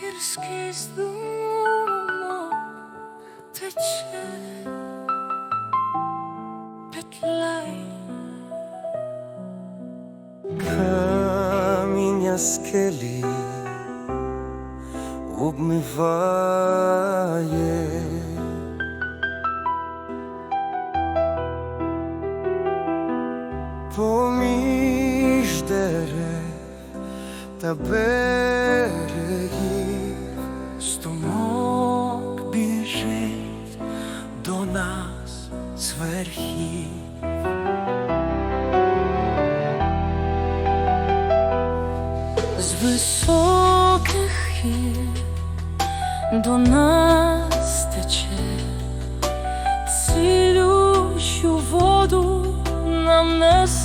pierskiej z dumą tycie pytlaj. Kamienia skeli obmywaje. Pomiż derew, ta beregi Струмок біжить до нас з. З високих гір до нас тече цілющу воду нам несе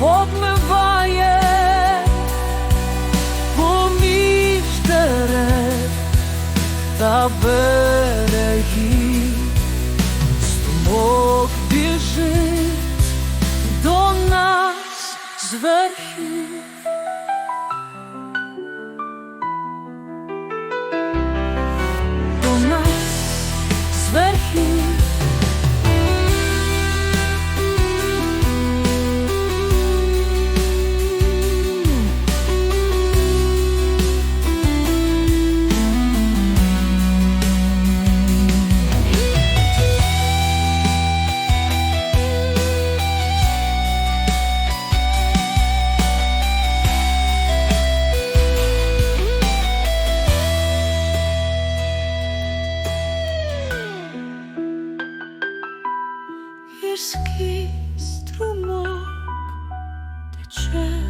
обмиває поміж дерев та берегів. Струмок біжить до нас з гірський струмок тече.